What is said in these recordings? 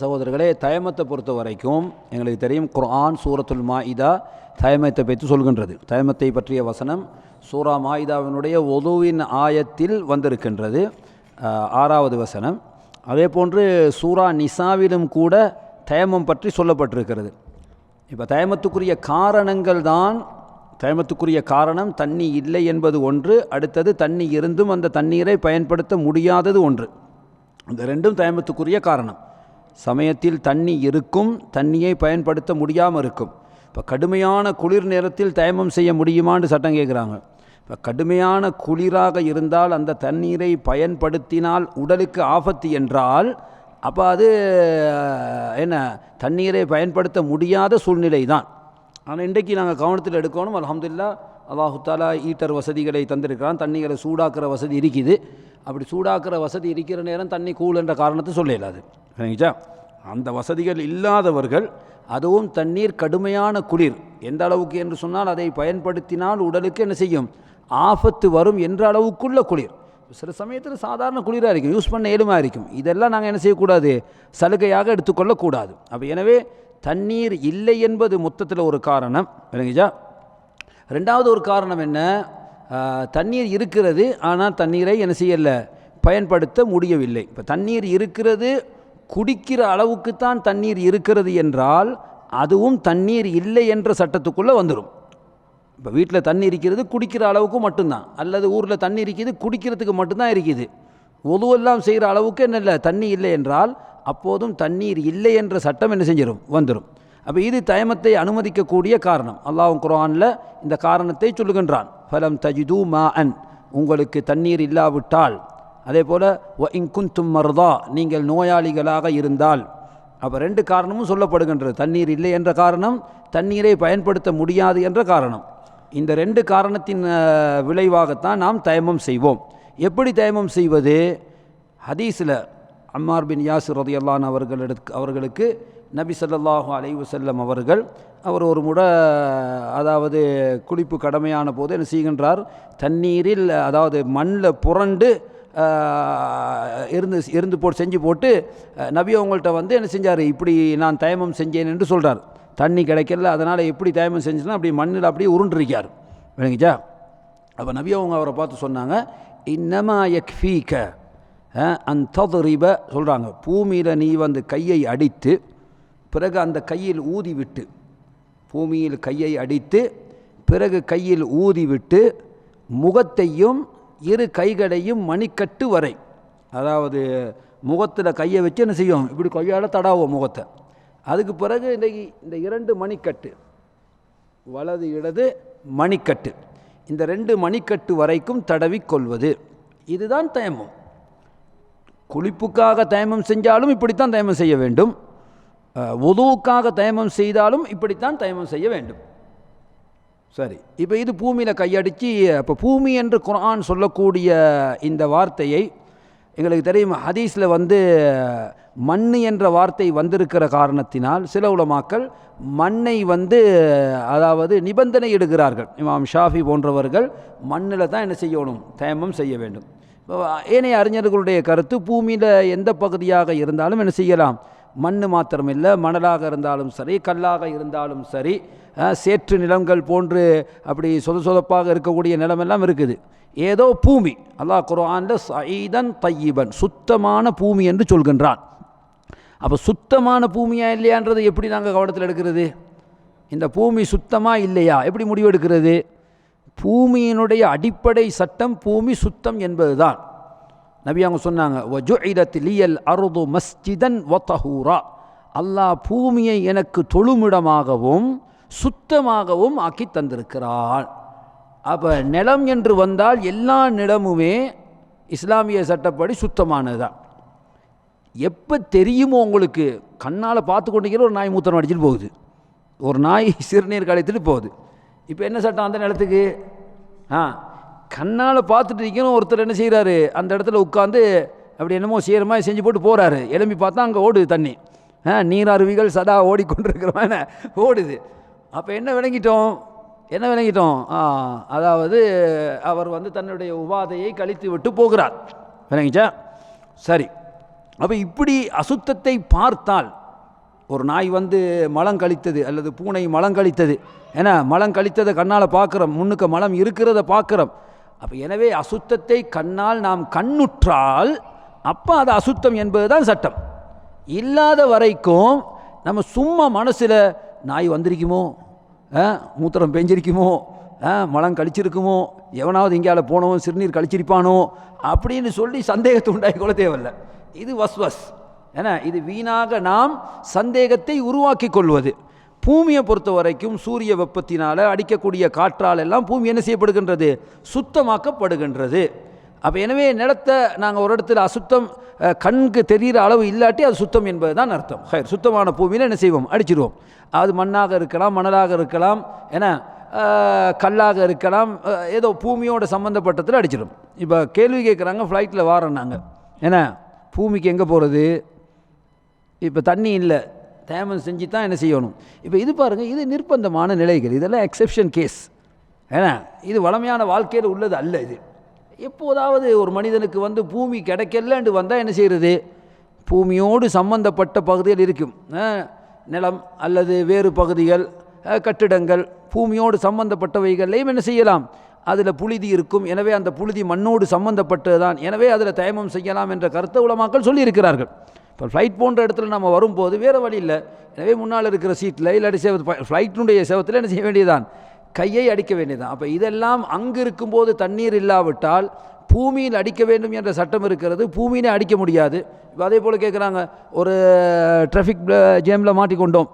சகோதரர்களே தயமத்தை பொறுத்த வரைக்கும் எங்களுக்கு தெரியும் குர்ஆன் சூரத்துல் மாயிதா தயமத்தை பற்றி சொல்கின்றது. தயமத்தை பற்றிய வசனம் சூரா மாயிதாவினுடைய ஒதுவின் ஆயத்தில் வந்திருக்கின்றது. ஆறாவது வசனம். அதே போன்று சூரா நிசாவிலும் கூட தயமம் பற்றி சொல்லப்பட்டிருக்கிறது. இப்போ தயமத்துக்குரிய காரணங்கள் தான் தயமத்துக்குரிய காரணம் தண்ணி இல்லை என்பது ஒன்று அடுத்தது தண்ணி இருந்தும் அந்த தண்ணீரை பயன்படுத்த முடியாதது ஒன்று. இந்த ரெண்டும் தயமத்துக்குரிய காரணம். சமயத்தில் தண்ணி இருக்கும் தண்ணியை பயன்படுத்த முடியாமல் இருக்கும். இப்போ கடுமையான குளிர் நேரத்தில் தயமம் செய்ய முடியுமான்னு சட்டம் கேட்குறாங்க இப்போ கடுமையான குளிராக இருந்தால் அந்த தண்ணீரை பயன்படுத்தினால் உடலுக்கு ஆபத்து என்றால் அப்போ அது என்ன தண்ணீரை பயன்படுத்த முடியாத சூழ்நிலை தான் ஆனால் இன்றைக்கு நாங்கள் கவனத்தில் எடுக்கணும். அலமதுல்லா அல்லாஹுத்தாலா ஈட்டர் வசதிகளை தந்திருக்கிறான். தண்ணிகளை சூடாக்குற வசதி இருக்குது. அப்படி சூடாக்குற வசதி இருக்கிற நேரம் தண்ணி கூல் என்ற காரணத்தை சொல்லலாது சரிங்களா அந்த வசதிகள் இல்லாதவர்கள் அதுவும் தண்ணீர் கடுமையான குளிர். எந்த அளவுக்கு என்று சொன்னால் அதை பயன்படுத்தினால் உடலுக்கு என்ன செய்யும்? ஆபத்து வரும் என்ற அளவுக்குள்ள குளிர். சில சமயத்தில் சாதாரண குளிராக இருக்கும். யூஸ் பண்ண ஏழுமாக இருக்கும்? இதெல்லாம் நாங்கள் என்ன செய்யக்கூடாது? சலுகையாக எடுத்துக்கொள்ளக்கூடாது. அப்போ எனவே தண்ணீர் இல்லை என்பது மொத்தத்தில் ஒரு காரணம். விளங்குச்சா ரெண்டாவது ஒரு காரணம் என்ன? தண்ணீர் இருக்கிறது ஆனால் தண்ணீரை என்ன செய்யலை? பயன்படுத்த முடியவில்லை. இப்போ தண்ணீர் இருக்கிறது குடிக்கிற அளவுக்குத்தான் தண்ணீர் இருக்கிறது என்றால் அதுவும் தண்ணீர் இல்லை என்ற சட்டத்துக்குள்ளே வந்துடும் இப்போ வீட்டில் தண்ணி இருக்கிறது குடிக்கிற அளவுக்கு மட்டும்தான். அல்லது ஊரில் தண்ணி இருக்குது குடிக்கிறதுக்கு மட்டும்தான் இருக்குது. ஒதுவெல்லாம் செய்கிற அளவுக்கு என்ன இல்லை தண்ணி இல்லை என்றால் அப்போதும் தண்ணீர் இல்லை என்ற சட்டம் என்ன செஞ்சிடும் வந்துடும் அப்போ இது தயமத்தை அனுமதிக்கக்கூடிய காரணம். அல்லாஹும் குரானில் இந்த காரணத்தை சொல்லுகின்றான். ஃபலம் தஜிது மா அன் உங்களுக்கு தண்ணீர் இல்லாவிட்டால் அதே போல் ஒ இங்குந்தும் மருதா நீங்கள் நோயாளிகளாக இருந்தால் அப்போ ரெண்டு காரணமும் சொல்லப்படுகின்றது. தண்ணீர் இல்லை என்ற காரணம் தண்ணீரை பயன்படுத்த முடியாது என்ற காரணம். இந்த ரெண்டு காரணத்தின் விளைவாகத்தான் நாம் தயமம் செய்வோம். எப்படி தயமம் செய்வது? ஹதீஸில் அம்மார் பின் யாசிர் ரதியல்லான் அவர்களுக்கு அவர்களுக்கு நபி ஸல்லல்லாஹு அலைஹி வஸல்லம் அவர்கள் அவர் ஒரு முறை அதாவது குளிப்பு கடமையான போது என்ன செய்கின்றார்? தண்ணீரில் அதாவது மண்ணில் புரண்டு இருந்து இருந்து போட்டு செஞ்சு போட்டு நபி அவங்கள்ட்ட வந்து என்ன செஞ்சார்? இப்படி நான் தயமம் செஞ்சேன் என்று சொல்கிறார் தண்ணி கிடைக்கல அதனால் எப்படி தயமம் செஞ்சுன்னா அப்படி மண்ணில் அப்படியே உருண்டிருக்கார். விளங்கிச்சா அப்போ நபி அவங்க அவரை பார்த்து சொன்னாங்க இன்னமா யக்ஃபீக அந்தரிப சொல்கிறாங்க பூமியில் நீ வந்து கையை அடித்து பிறகு அந்த கையில் ஊதி விட்டு பூமியில் கையை அடித்து பிறகு கையில் ஊதி விட்டு முகத்தையும் இரு கைகளையும் மணிக்கட்டு வரை. அதாவது முகத்தில் கையை வச்சு என்ன செய்யும்? இப்படி கையால் தடாவோம் முகத்தை. அதுக்கு பிறகு இந்த இந்த இரண்டு மணிக்கட்டு. வலது இடது மணிக்கட்டு. இந்த ரெண்டு மணிக்கட்டு வரைக்கும் தடவிக்கொள்வது இதுதான் தயமம். குளிப்புக்காக தயமம் செஞ்சாலும் இப்படித்தான் தயமம் செய்ய வேண்டும். உதுவுக்காக தயமம் செய்தாலும் இப்படித்தான் தயமம் செய்ய வேண்டும். சரி. இப்போ இது பூமியில் கையடித்து இப்போ பூமி என்று குரான் சொல்லக்கூடிய இந்த வார்த்தையை எங்களுக்கு தெரியும் ஹதீஸில் வந்து மண் என்ற வார்த்தை வந்திருக்கிற காரணத்தினால் சில உலமாக்கள் மண்ணை வந்து அதாவது நிபந்தனை இடுகிறார்கள். இமாம் ஷாஃபி போன்றவர்கள் மண்ணில் தான் என்ன செய்யணும் தயமம் செய்ய வேண்டும். இப்போ ஏனைய அறிஞர்களுடைய கருத்து பூமியில் எந்த பகுதியாக இருந்தாலும் என்ன செய்யலாம்? மண் மாத்திரமில்லை மணலாக இருந்தாலும் சரி கல்லாக இருந்தாலும் சரி சேற்று நிலங்கள் போன்று அப்படி சொத சொதப்பாக இருக்கக்கூடிய நிலமெல்லாம் இருக்குது. ஏதோ பூமி அல்லாஹ் குர்ஆனில் சைதன் தையீபன் சுத்தமான பூமி என்று சொல்கின்றான். அப்போ சுத்தமான பூமியா இல்லையான்றதை எப்படி நாங்கள் கவனத்தில் எடுக்கிறது? இந்த பூமி சுத்தமாக இல்லையா? எப்படி முடிவெடுக்கிறது? பூமியினுடைய அடிப்படை சட்டம் பூமி சுத்தம் என்பதுதான். நபி அவங்க சொன்னாங்க வஜுஇதத் அருது மஸ்ஜிதன் ஒத்தஹூரா அல்லாஹ் பூமியை எனக்கு தொழுமிடமாகவும் சுத்தமாகவும் ஆக்கி தந்திருக்கிறாள். அப்போ நிலம் என்று வந்தால் எல்லா நிலமுமே இஸ்லாமிய சட்டப்படி சுத்தமானது தான் எப்போ தெரியுமோ உங்களுக்கு கண்ணால் பார்த்து கொண்டிருக்கிற ஒரு நாய் மூத்தனம் அடிச்சுட்டு போகுது. ஒரு நாய் சிறுநீர் கழித்துட்டு போகுது. இப்போ என்ன சட்டம் அந்த நிலத்துக்கு? ஆ கண்ணால் பார்த்துட்டு இருக்கணும் ஒருத்தர் என்ன செய்கிறாரு அந்த இடத்துல உட்காந்து அப்படி என்னமோ சீரமாக செஞ்சு போட்டு போகிறாரு எலும்பி பார்த்தா அங்கே ஓடுது தண்ணி. ஆ நீர் அருவிகள் சதா ஓடிக்கொண்டிருக்கிறவன ஓடுது. அப்போ என்ன விளங்கிட்டோம்? என்ன விளங்கிட்டோம்? ஆ அதாவது அவர் வந்து தன்னுடைய உபாதையை கழித்து விட்டு போகிறார். விளங்கிச்சா? சரி. அப்போ இப்படி அசுத்தத்தை பார்த்தால் ஒரு நாய் வந்து மலம் கழித்தது அல்லது பூனை மலம் கழித்தது. ஏன்னா மலம் கழித்ததை கண்ணால் பார்க்குறோம். முன்னுக்கு மலம் இருக்கிறத பார்க்குறோம். அப்போ எனவே அசுத்தத்தை கண்ணால் நாம் கண்ணுற்றால் அப்போ அது அசுத்தம் என்பது தான் சட்டம். இல்லாத வரைக்கும் நம்ம சும்மா மனசில் நாய் வந்திருக்குமோ? ஆ, மூத்திரம் பெஞ்சிருக்குமோ? ஆ, மலம் கழிச்சிருக்குமோ? எவனாவது எங்கேயால போனவன் சிறுநீர் கழிச்சிருப்பானோ? அப்படின்னு சொல்லி சந்தேகத்தை உண்டாகி கொள்ள தேவையில்லை. இது வஸ்வஸ் ஏன்னா இது வீணாக நாம் சந்தேகத்தை உருவாக்கி கொள்வது. பூமியை பொறுத்த வரைக்கும் சூரிய வெப்பத்தினால் அடிக்கக்கூடிய காற்றால் எல்லாம் பூமி என்ன செய்யப்படுகின்றது? சுத்தமாக்கப்படுகின்றது. அப்போ எனவே நிலத்தை நாங்கள் ஒரு இடத்துல அசுத்தம் அஹ், கண்ணுக்கு தெரிகிற அளவு இல்லாட்டி அது சுத்தம் என்பது தான் அர்த்தம். ஹயர் சுத்தமான பூமியில் என்ன செய்வோம்? அடிச்சிடுவோம் அது மண்ணாக இருக்கலாம் மணலாக இருக்கலாம் ஏன்னா கல்லாக இருக்கலாம் ஏதோ பூமியோட சம்மந்தப்பட்டத்தில் அடிச்சிடும் இப்போ கேள்வி கேட்குறாங்க ஃப்ளைட்டில் வாரோம் நாங்கள் ஏன்னா பூமிக்கு எங்கே போகிறது இப்போ தண்ணி இல்லை. தேமன் செஞ்சு தான் என்ன செய்யணும்? இப்போ இது பாருங்கள் இது நிர்பந்தமான நிலைகள். இதெல்லாம் எக்ஸெப்ஷன் கேஸ் ஏன்னா இது வளமையான வாழ்க்கையில் உள்ளது அல்ல இது. எப்போதாவது ஒரு மனிதனுக்கு வந்து பூமி கிடைக்கலன்ட்டு வந்தால் என்ன செய்கிறது பூமியோடு சம்பந்தப்பட்ட பகுதிகள் இருக்கும். நிலம் அல்லது வேறு பகுதிகள் கட்டிடங்கள் பூமியோடு சம்பந்தப்பட்டவைகளையும் என்ன செய்யலாம்? அதில் புழுதி இருக்கும். எனவே அந்த புழுதி மண்ணோடு சம்பந்தப்பட்டதுதான். எனவே அதில் தயமம் செய்யலாம் என்ற கருத்தை உலமாக்கள் சொல்லியிருக்கிறார்கள். இப்போ ஃப்ளைட் போன்ற இடத்துல நம்ம வரும்போது வேறு வழி இல்லை. எனவே முன்னால் இருக்கிற சீட்டில் இல்லாட்டி சேவ ஃப்ளைட்டினுடைய சேவத்தில் என்ன செய்ய வேண்டியதுதான்? கையை அடிக்க வேண்டியதுதான். அப்போ இதெல்லாம் அங்கு இருக்கும்போது தண்ணீர் இல்லாவிட்டால் பூமியில் அடிக்க வேண்டும் என்ற சட்டம் இருக்கிறது. பூமியிலே அடிக்க முடியாது. இப்போ அதே போல் கேட்குறாங்க ஒரு டிராஃபிக் ஜேமில் மாட்டிக்கொண்டோம்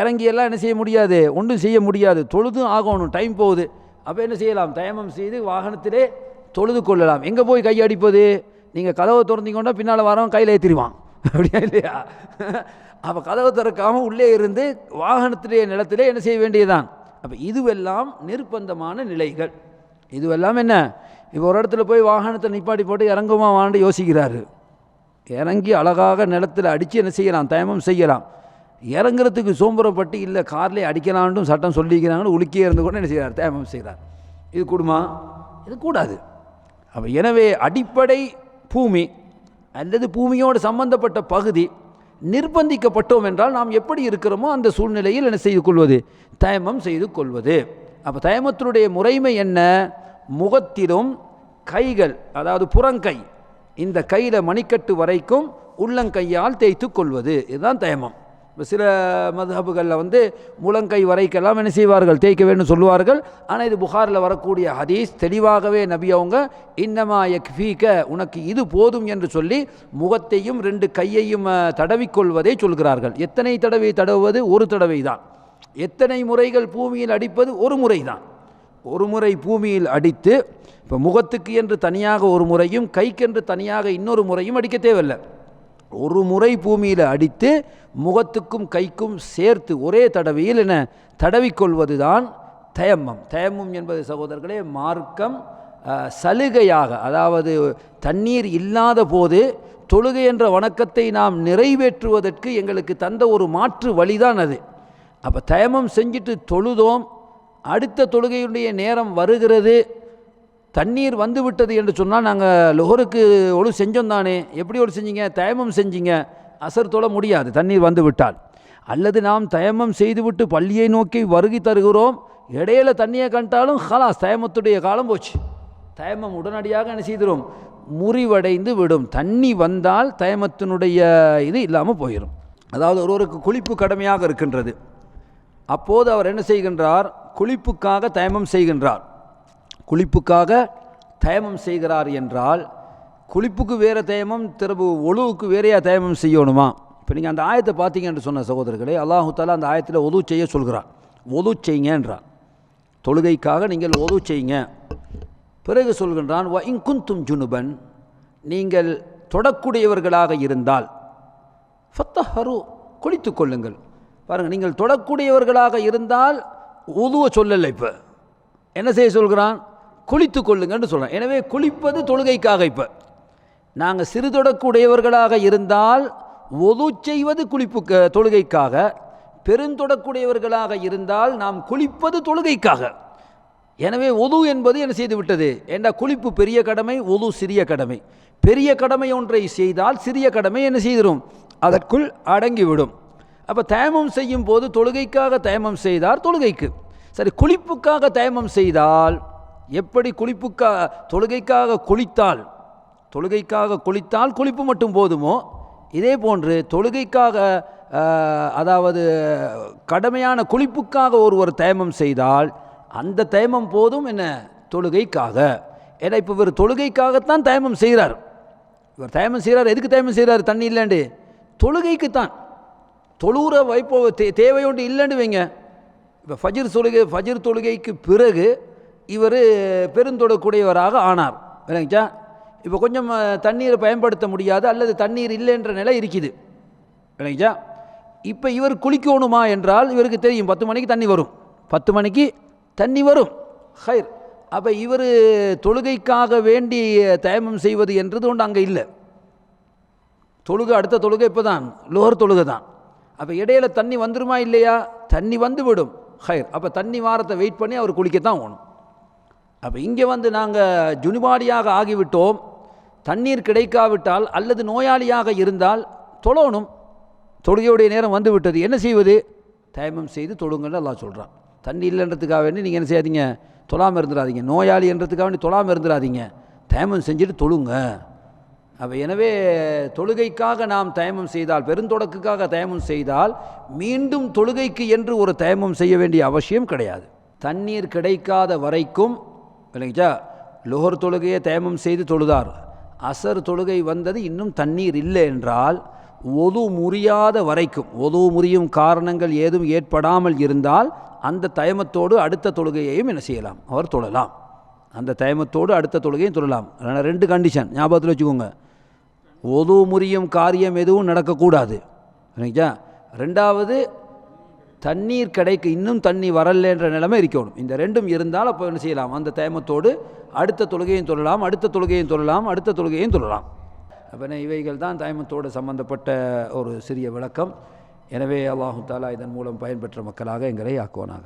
இறங்கியெல்லாம் என்ன செய்ய முடியாது? ஒன்றும் செய்ய முடியாது. தொழுதும் ஆகணும். டைம் போகுது. அப்போ என்ன செய்யலாம்? தயமம் செய்து வாகனத்திலே தொழுது கொள்ளலாம். எங்கே போய் கை அடிப்பது? நீங்கள் கதவை திறந்தீங்கன்னா பின்னால் வரவன் கையில் ஏற்றிடுவான் அப்படியா இல்லையா? அப்போ கதவு திறக்காமல் உள்ளே இருந்து வாகனத்திலே நிலத்திலே என்ன செய்ய வேண்டியதுதான்? அப்போ இதுவெல்லாம் நிர்பந்தமான நிலைகள். இதுவெல்லாம் என்ன? இப்போ ஒரு இடத்துல போய் வாகனத்தை நிப்பாட்டி போட்டு இறங்குமா வாண்டு யோசிக்கிறாரு. இறங்கி அழகாக நிலத்தில் அடித்து என்ன செய்யலாம்? தயமம் செய்யலாம். இறங்குறதுக்கு சோம்புறப்பட்டு இல்லை கார்லேயே அடிக்கலான்ட்டும் சட்டம் சொல்லிக்கிறாங்கன்னு உலுக்கியே இருந்து கூட என்ன செய்கிறார் தயமம் செய்கிறார் இது கூடுமா? இது கூடாது. அப்போ எனவே அடிப்படை பூமி அல்லது பூமியோடு சம்பந்தப்பட்ட பகுதி நிர்பந்திக்கப்பட்டோம் என்றால் நாம் எப்படி இருக்கிறோமோ அந்த சூழ்நிலையில் என்ன செய்து கொள்வது? தயமம் செய்து கொள்வது. அப்போ தயமத்தினுடைய முறைமை என்ன? முகத்திலும் கைகள் அதாவது புறங்கை இந்த கையில் மணிக்கட்டு வரைக்கும் உள்ளங்கையால் தேய்த்து கொள்வது. இதுதான் தயமம். இப்போ சில மதுஹபுகளில் வந்து முழங்கை வரைக்கெல்லாம் என்ன செய்வார்கள்? தேய்க்க வேண்டும் சொல்லுவார்கள். ஆனால் இது புகாரில் வரக்கூடிய ஹதீஸ் தெளிவாகவே நபி அவங்க இன்னமா யக்ஃபீக உனக்கு இது போதும் என்று சொல்லி முகத்தையும் ரெண்டு கையையும் தடவிக்கொள்வதை சொல்கிறார்கள். எத்தனை தடவை தடவுவது? ஒரு தடவை தான். எத்தனை முறைகள் பூமியில் அடிப்பது? ஒரு முறை தான். ஒரு முறை பூமியில் அடித்து இப்போ முகத்துக்கு என்று தனியாக ஒரு முறையும் கைக்கென்று தனியாக இன்னொரு முறையும் அடிக்க தேவையில்லை. ஒரு முறை பூமியில் அடித்து முகத்துக்கும் கைக்கும் சேர்த்து ஒரே தடவையில் என்ன தடவிக்கொள்வது தான் தயம்மம். தயம்மம் என்பது சகோதரர்களே மார்க்கம் சலுகையாக அதாவது தண்ணீர் இல்லாத போது தொழுகை என்ற வணக்கத்தை நாம் நிறைவேற்றுவதற்கு எங்களுக்கு தந்த ஒரு மாற்று வழிதான் அது. அப்போ தயமம் செஞ்சுட்டு தொழுதோம் அடுத்த தொழுகையுடைய நேரம் வருகிறது தண்ணீர் வந்து விட்டது என்று சொன்னால் நாங்கள் லொஹருக்கு ஒழு செஞ்சோம் தானே. எப்படி ஒழு செஞ்சீங்க? தயமம் செஞ்சீங்க. அசர் தொழ முடியாது. தண்ணீர் வந்து விட்டால். அல்லது நாம் தயமம் செய்துவிட்டு பள்ளியை நோக்கி வருகை தருகிறோம். இடையில தண்ணியை கண்டாலும் ஹலாஸ் தயமத்துடைய காலம் போச்சு. தயமம் உடனடியாக என்ன செய்திடும் முறிவடைந்து விடும். தண்ணி வந்தால் தயமத்தினுடைய இது இல்லாமல் போயிடும் அதாவது ஒருவருக்கு குளிப்பு கடமையாக இருக்கின்றது. அப்போது அவர் என்ன செய்கின்றார்? குளிப்புக்காக தயமம் செய்கின்றார். குளிப்புக்காக தயமம் செய்கிறார் என்றால் குளிப்புக்கு வேறு தயமம் திரும்ப ஒழுவுக்கு வேறையாக தயமம் செய்யணுமா? இப்போ நீங்கள் அந்த ஆயத்தை பார்த்தீங்கன்னு சொன்ன சகோதரர்களே அல்லாஹு தாலா அந்த ஆயத்தில் ஒது செய்ய சொல்கிறார். ஒது செய்யுங்கன்றார் தொழுகைக்காக நீங்கள் ஒது செய்யுங்க. பிறகு சொல்கின்றான் வ இங்குந்தும் ஜுனுபன் நீங்கள் தொடக்கூடியவர்களாக இருந்தால் ஃபத்தஹரு குளித்து கொள்ளுங்கள். பாருங்கள் நீங்கள் தொடக்கூடியவர்களாக இருந்தால் உதுவை சொல்லலை இப்போ. என்ன செய்ய சொல்கிறான்? குளித்து கொள்ளுங்கன்னு சொல்கிறான் எனவே குளிப்பது தொழுகைக்காக இப்போ. நாங்கள் சிறுதுடக்கூடையவர்களாக இருந்தால் ஒது செய்வது குளிப்புக்கு தொழுகைக்காக. பெருந்தொடக்குடையவர்களாக இருந்தால் நாம் குளிப்பது தொழுகைக்காக. எனவே ஒது என்பது என்ன செய்து விட்டது? ஏண்டா குளிப்பு பெரிய கடமை ஒது சிறிய கடமை. பெரிய கடமை ஒன்றை செய்தால் சிறிய கடமை என்ன செய்திடும் அதற்குள் அடங்கிவிடும். அப்போ தயமம் செய்யும் போது தொழுகைக்காக தயமம் செய்தார் தொழுகைக்கு. சரி குளிப்புக்காக தயமம் செய்தால் எப்படி குளிப்புக்காக தொழுகைக்காக குளித்தால் தொழுகைக்காக குளித்தால் குளிப்பு மட்டும் போதுமோ? இதே போன்று தொழுகைக்காக அதாவது கடமையான குளிப்புக்காக ஒருவர் தயமம் செய்தால் அந்த தயமம் போதும் என்ன? தொழுகைக்காக. ஏன்னா இப்போ இவர் தொழுகைக்காகத்தான் தயமம் செய்கிறார். இவர் தயமம் செய்கிறார். எதுக்கு தயமம் செய்கிறார்? தண்ணி இல்லைண்டு தொழுகைக்கு தான் தொழுகிற வைப்போ தே தேவை இல்லைன்னு வைங்க. இப்போ ஃபஜிர் தொழுகை ஃபஜிர் தொழுகைக்கு பிறகு இவர் பெருந்தொடக்கூடியவராக ஆனார். விளங்கிச்சா? இப்போ கொஞ்சம் தண்ணீரை பயன்படுத்த முடியாது அல்லது தண்ணீர் இல்லைன்ற நிலை இருக்குது. விளங்கிச்சா? இப்போ இவர் குளிக்கணுமா என்றால் இவருக்கு தெரியும். பத்து மணிக்கு தண்ணி வரும். பத்து மணிக்கு தண்ணி வரும். ஹைர். அப்போ இவர் தொழுகைக்காக வேண்டி தயமம் செய்வது என்றது ஒன்று அங்கே இல்லை. தொழுகை அடுத்த தொழுகை இப்போ தான் லோகர் தொழுகை தான். அப்போ இடையில தண்ணி வந்துருமா இல்லையா? தண்ணி வந்து விடும் ஹைர். அப்போ தண்ணி வாரத்தை வெயிட் பண்ணி அவர் குளிக்கத்தான் ஓணும். அப்போ இங்கே வந்து நாங்கள் ஜுனிபாடியாக ஆகிவிட்டோம். தண்ணீர் கிடைக்காவிட்டால் அல்லது நோயாளியாக இருந்தால் தொழணும். தொழுகையுடைய நேரம் வந்து விட்டது என்ன செய்வது? தயமம் செய்து தொழுங்கன்னு எல்லாம் சொல்கிறான் தண்ணி இல்லைன்றதுக்காக வேண்டி நீங்கள் என்ன செய்யாதீங்க? தொழாமல் இருந்துடாதீங்க நோயாளி என்றதுக்காக வேண்டி தொழாமல் இருந்துடாதீங்க தயமம் செஞ்சுட்டு தொழுங்க. அப்போ எனவே தொழுகைக்காக நாம் தயமம் செய்தால் பெருந்தொடக்குக்காக தயமம் செய்தால் மீண்டும் தொழுகைக்கு என்று ஒரு தயமம் செய்ய வேண்டிய அவசியம் கிடையாது. தண்ணீர் கிடைக்காத வரைக்கும் இல்லைங்களா லோகர் தொழுகையை தயமம் செய்து தொழுதார். அசர் தொழுகை வந்தது இன்னும் தண்ணீர் இல்லை என்றால் ஒது முறியாத வரைக்கும் ஒது முறியும் காரணங்கள் ஏதும் ஏற்படாமல் இருந்தால் அந்த தயமத்தோடு அடுத்த தொழுகையையும் என்ன செய்யலாம்? அவர் தொழலாம். அந்த தயமத்தோடு அடுத்த தொழுகையும் தொழலாம். ரெண்டு கண்டிஷன் ஞாபகத்தில் வச்சுக்கோங்க. ஒது முறியும் காரியம் எதுவும் நடக்கக்கூடாது. சரிங்களா ரெண்டாவது தண்ணீர் கிடைக்க இன்னும் தண்ணி வரலன்ற நிலைமை இருக்கணும். இந்த ரெண்டும் இருந்தால் அப்போ என்ன செய்யலாம்? அந்த தயமத்தோடு அடுத்த தொழுகையும் தொழலாம் அடுத்த தொழுகையும் தொழலாம் அடுத்த தொழுகையும் தொழலாம். அப்போ இவைகள் தான் தயமத்தோடு சம்பந்தப்பட்ட ஒரு சிறிய விளக்கம். எனவே அல்லாஹு தாலா இதன் மூலம் பயன்பெற்ற மக்களாக எங்களை ஆக்குவானாக.